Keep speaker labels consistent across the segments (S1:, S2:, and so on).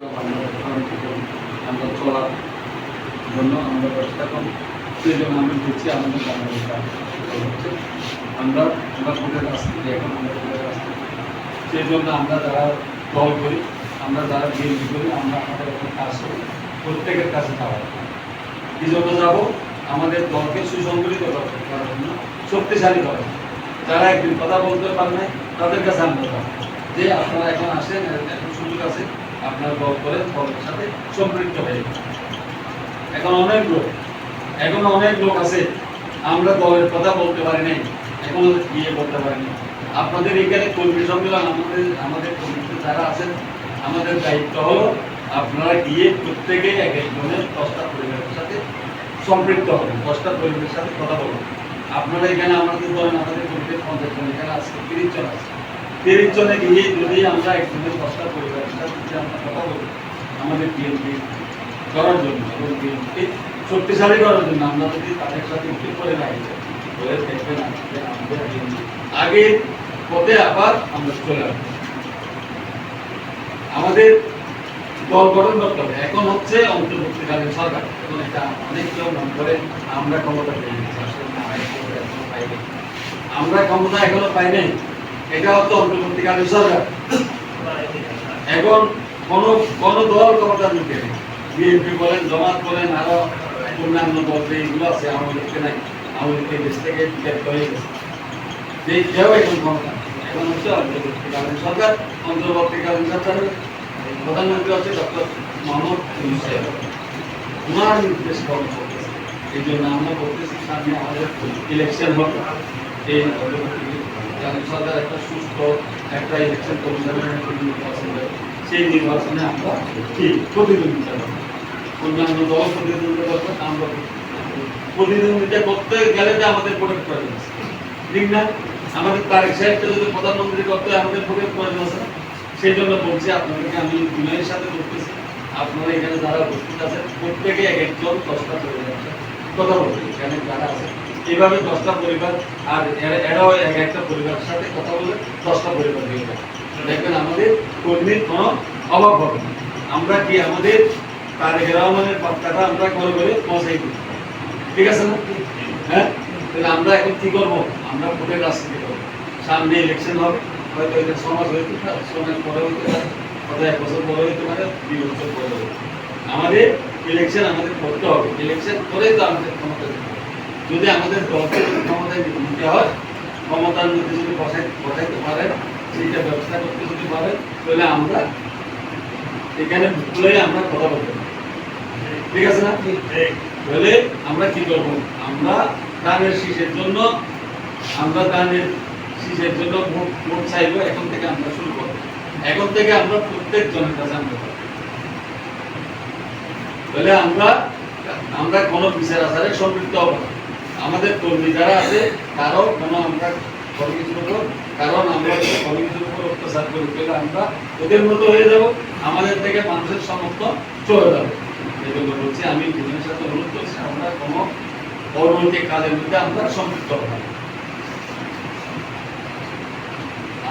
S1: করি সেই জন্য আমরা যারা দল করি আমরা যারা বিএনপি করি আমরা আমাদের কাজ করি প্রত্যেকের কাছে যাওয়া এই জন্য যাব আমাদের দলকে সুসংগঠিত করার জন্য শক্তিশালী করার যারা একদিন কথা বলতে পারে নাই তাদের কাছে আমরা যে আপনারা এখন আসেন সুযোগ আছে আপনার করেন দলের সাথে সম্পৃক্ত হয়ে। এখন অনেক লোক, এখন অনেক লোক আছে, আমরা দলের কথা বলতে পারি নাই, এখনও গিয়ে বলতে পারিনি আপনাদের এখানে কর্মী সম্মেলন, আমাদের আমাদের কর্মীতে যারা আছেন, আমাদের দায়িত্ব হলো আপনারা গিয়ে প্রত্যেকে এক একজনের দশটা পরিবারের সাথে সম্পৃক্ত হবেন, দশটা পরিবারের সাথে কথা বলবেন। আপনারা এখানে আমাদের ধরেন আমাদের কর্মীদের পঞ্চাশ জন, এখানে আজকে তিরিশ জন আছে। তিরিশ জনে গিয়ে যদি আমরা একজনের দশটা আমাদের বিএনপি করার জন্য এবং বিএনপি শক্তিশালী করার জন্য আমরা যদি তাদের সাথে করে আমাদের বিএনপি আগে পথে আবার আমরা চলে আসব আমাদের দল গঠন করতে হবে। এখন হচ্ছে অন্তর্বর্তীকালীন সরকার। এখন এটা অনেক কেউ মনে করে, আমরা ক্ষমতা পেয়ে গেছি। আমরা ক্ষমতা এখনও পাই নাই। এটা হচ্ছে অন্তর্বর্তীকালীন সরকার। এখন কোন কোন দল মুখে নেই বিএনপি বলেন, জামাত বলেন, আরও অন্যান্য দল যে এগুলো আছে লীগকে নাই লীগের দেশ থেকে বিদায় হয়ে গেছে যে কেউ এখন ক্ষমতা। এখন হচ্ছে অন্তর্বর্তীকালীন সরকার অন্তর্বর্তীকালীন সরকারের প্রধানমন্ত্রী হচ্ছে ডক্টর মোহাম্মদ সাহেব। ওনার নির্দেশ পালন করতেছে এই জন্য আমরা বলতেছি, সামনে আমাদের ইলেকশন হবে এই অন্তর্বর্তীকালীন সরকার একটা সুস্থ একটা ইলেকশন কমিশনের নির্বাচন। সেই নির্বাচনে আমরা কি? প্রতিদ্বন্দ্বিতা অন্যান্য দল প্রতিদ্বন্দ্বিতা করবে, আমরা প্রতিদ্বন্দ্বিতা করতে গেলে তো আমাদের ভোটের প্রয়োজন আছে। ঠিক না? আমাদের তারেক সাহেবকে যদি প্রধানমন্ত্রী করতে আমাদের ভোটের প্রয়োজন আছে। সেই জন্য বলছি আপনাদেরকে, আমি বিনয়ের সাথে বলতেছি, আপনারা এখানে যারা উপস্থিত আছেন, প্রত্যেকে এক একজন দশটা পরিবার কথা বলবেন এখানে যারা আছে এইভাবে দশটা পরিবার আর এরাও এক একটা পরিবারের সাথে কথা বলে দশটা পরিবার হয়ে দেখবেন আমাদের কর্মীর কোনো অভাব হবে না। আমরা কি আমাদের তারেক রহমানের বার্তাটা আমরা ঘরে ঘরে পৌঁছাই দিই? ঠিক আছে না? হ্যাঁ? তাহলে আমরা এখন কি করব? আমরা ভোটের রাজনীতি করব। সামনে ইলেকশন হবে, হয়তো এটা সমাজ হইতে পারে, সমাজ পরে হইতে পারে হয়তো এক বছর পরে হইতে পারে, দুই বছর পরে হইতে আমাদের ইলেকশন আমাদের করতে হবে। ইলেকশন করেই তো আমাদের ক্ষমতা। যদি আমাদের দলকে ক্ষমতায় নিতে হয় ক্ষমতার মধ্যে যদি বসাই বসাইতে পারেন সেইটা ব্যবস্থা করতে যদি পারেন তাহলে আমরা এখানে ভুলে আমরা কথা বলতে। ঠিক আছে না? তাহলে আমরা কি করব? আমরা ধানের শীষের জন্য আমরা ধানের শীষের জন্য ভোট ভোট চাইব এখন থেকে আমরা শুরু করব। এখন থেকে আমরা প্রত্যেক জনের কাছে আমরা। তাহলে আমরা আমরা কোনো বিচার আচারে সম্পৃক্ত হব না। আমাদের কর্মী যারা আছে, তারাও কোনো আমরা কারণ আমরা অত্যাচার করি আমরা ওদের মতো হয়ে যাব, আমাদের থেকে মানুষের সমর্থন চলে যাবে। বলছি, আমি দুজনের সাথে অনুরোধ করছি, আমরা কোনো কাজের মধ্যে আমরা সম্পৃক্ত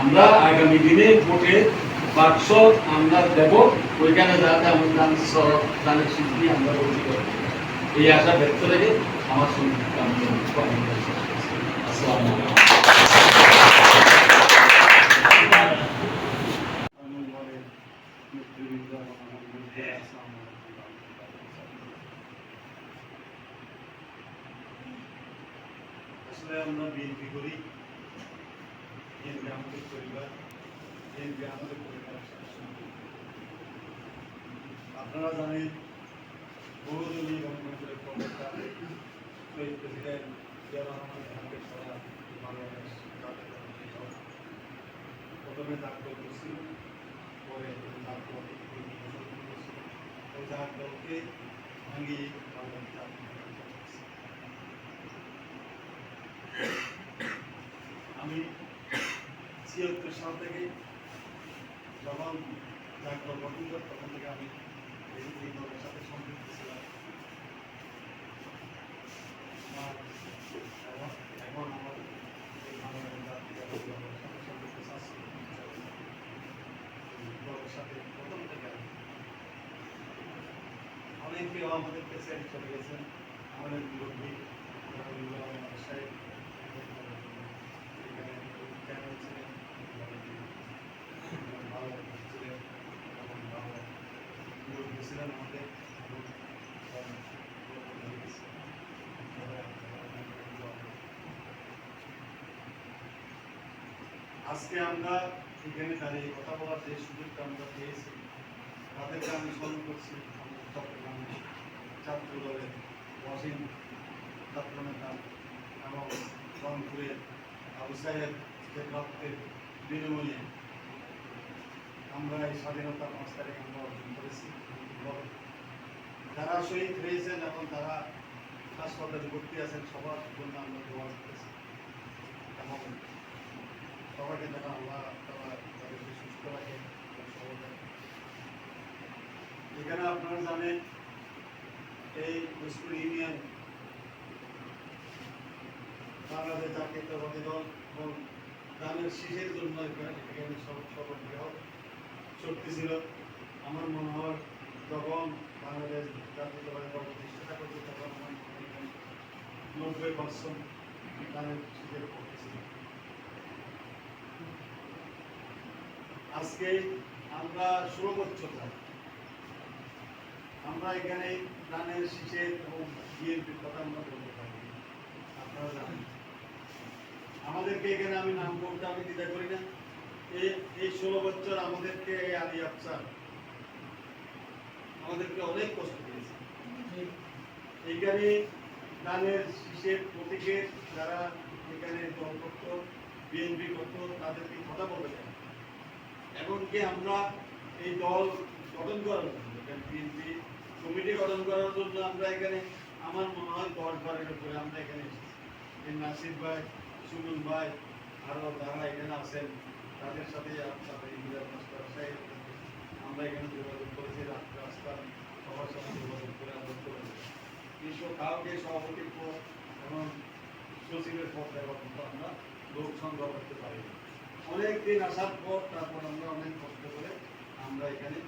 S1: আমরা আগামী দিনে ভোটে বাক্স আমরা দেব, ওইখানে যাতে আমরা দান আমরা এই আশা ব্যক্ত রেখে আমার সঙ্গে
S2: আমরা বিএনপি করি আমাদের পরিবার আমাদের পরিবার আপনারা জানেন বহুদলীয় গণতন্ত্রের প্রবক্তা শহীদ প্রেসিডেন্ট জিয়া রহমান আমাদের সারা বাংলাদেশ প্রথমে পরে ডাক দলকে ভাঙিয়ে। আমি ছিয়াত্তর সাল থেকে যখন দল গঠন করে তখন থেকে আমি সাথে সম্পৃক্ত ছিলাম এখন- আমার সাথে সম্পৃক্ত সাথে প্রথম থেকে আমি
S1: অনেকেও আমাদেরকে চলে গেছেন। আমাদের মুরব্বী সাহেব এখানে কেন ছিলেন ভালো ছিলেন এবং ভালো আমাদের আজকে আমরা এখানে দাঁড়িয়ে কথা বলার যে সুযোগটা আমরা পেয়েছি, তাদেরকে আমি স্মরণ করছি আমাদের চট্টগ্রামে এবং রংপুরের আবু সাহেব যে রক্তের বিনিময়ে আমরা এই স্বাধীনতা তারিখ আমরা অর্জন করেছি। যারা শহীদ হয়েছেন এবং তারা হাসপাতালে ভর্তি আছেন, সবার জন্য আমরা দোয়া করতেছি। এবং সবাইকে যেন আল্লাহ তাদেরকে সুস্থ রাখে। এখানে আপনারা জানেন, এই মুসলিম ইউনিয়ন বাংলাদেশ জাতীয়তাবাদী দল এবং ধানের শীষের জন্য এখানে এখানে সব সবার বৃহৎ শক্তি ছিল। আমার মনে হয় বাংলাদেশ করছে, তখন নব্বই পার্সেন্ট আজকে আমরা আমরা এখানে ধানের শীষের এবং বিএনপির কথা আমরা বলতে পারি। আপনারা জানেন। আমাদেরকে এখানে আমি নাম বলতে আমি দ্বিধা করি না। এই ষোলো বছর আমাদেরকে আলী আফসার আমাদেরকে অনেক কষ্ট দিয়েছে। এইখানে ধানের শীষের প্রতীকের যারা এখানে দল করতো বিএনপি করতো তাদেরকে কথা বলতে চায় এমনকি আমরা এই দল গঠন করার জন্য বিএনপি কমিটি গঠন করার জন্য আমরা এখানে আমার মনে হয় দশ বারের উপরে আমরা এখানে এসেছি। নাসির ভাই সুমন ভাই আরও যারা এখানে আছেন তাদের সাথে আমরা এখানে যোগাযোগ করেছি রাত্রে আসতাম সবার সাথে যোগাযোগ করে আমরা করেছি বিশ্ব কাউকে সভাপতির পদ এবং সচিবের পদ দেওয়ার মতো আমরা লোক সংগ্রহ করতে পারি অনেক দিন আসার পর তারপর আমরা অনেক কষ্ট করে আমরা এখানে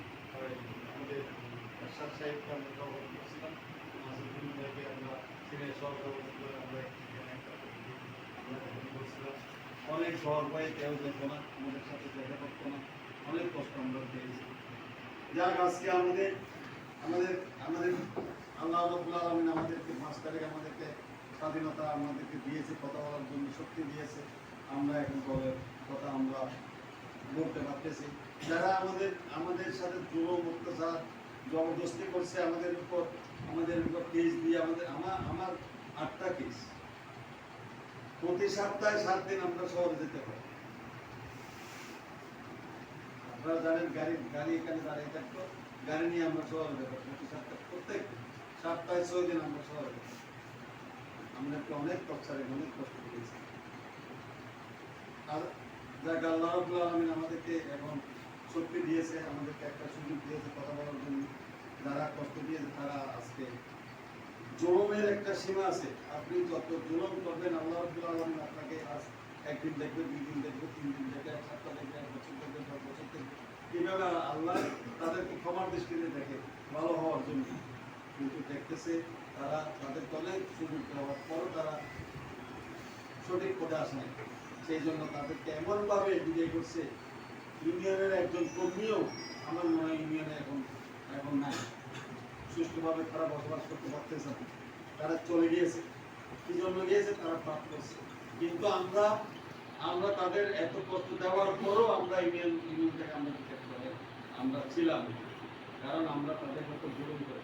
S1: আমাদের এরশাদ সাহেবকে আমরা সভাপতি করছিলাম। নাসিরুদ্দিন ভাইকে আমরা সিনিয়র সভাপতি করে আমরা এখানে করছিলাম। অনেক শহর ভাই কেউ যেত না, আমাদের সাথে দেখা করতো না। অনেক কষ্ট আমরা পেয়েছি। যাক, আজকে আমাদের আমাদের আমাদের আল্লাহ রবুল আলমিন আমাদেরকে পাঁচ তারিখ আমাদেরকে স্বাধীনতা আমাদেরকে দিয়েছে, কথা বলার জন্য শক্তি দিয়েছে। আমরা এখন দলের কথা আমরা বলতে পারতেছি। যারা আমাদের আমাদের সাথে জুলুম অত্যাচার, জবরদস্তি করছে, আমাদের উপর আমাদের উপর কেস দিয়ে আমাদের আমার আমার আটটা কেস প্রতি সপ্তাহে সাত দিন আমরা শহরে যেতে পারি। আপনারা জানেন গাড়ি গাড়ি এখানে দাঁড়িয়ে থাকতো, গাড়ি নিয়ে আমরা শহরে যেতে পারি প্রতি সপ্তাহে প্রত্যেক সপ্তাহে ছয় দিন আমরা যেতে পারি। অনেক অনেক কষ্ট আর আলামিন আমাদেরকে এখন শক্তি দিয়েছে, আমাদেরকে একটা সুযোগ দিয়েছে কথা বলার জন্য। যারা কষ্ট দিয়েছে, তারা আজকে একটা সীমা আছে। আপনি যত জুলুম করবেন, আল্লাহ আলামিন আপনাকে আজ একদিন দেখবে, দুই দিন দেখবে, তিন দিন দেখবে, এক সপ্তাহ দেখবে, এক বছর দেখবে, দশ বছর দেখবে। আল্লাহ তাদেরকে ক্ষমার দৃষ্টিতে দেখে, ভালো হওয়ার জন্য। কিন্তু দেখতেছে তারা তাদের দলে সুযোগ দেওয়ার পরও তারা সঠিক পদে আসে সেই জন্য তাদেরকে এমনভাবে বিদায় করছে, ইউনিয়নের একজন কর্মীও আমার মনে হয় ইউনিয়নে এখন এখন নাই। সুষ্ঠুভাবে তারা বসবাস করতে পারতেছে না। তারা চলে গিয়েছে। কি জন্য গিয়েছে? তারা পাপ করছে। কিন্তু আমরা আমরা তাদের এত কষ্ট দেওয়ার পরও আমরা ইউনিয়ন ইউনিয়ন থেকে আমরা আমরা ছিলাম। কারণ আমরা তাদের মতো জুলুম করি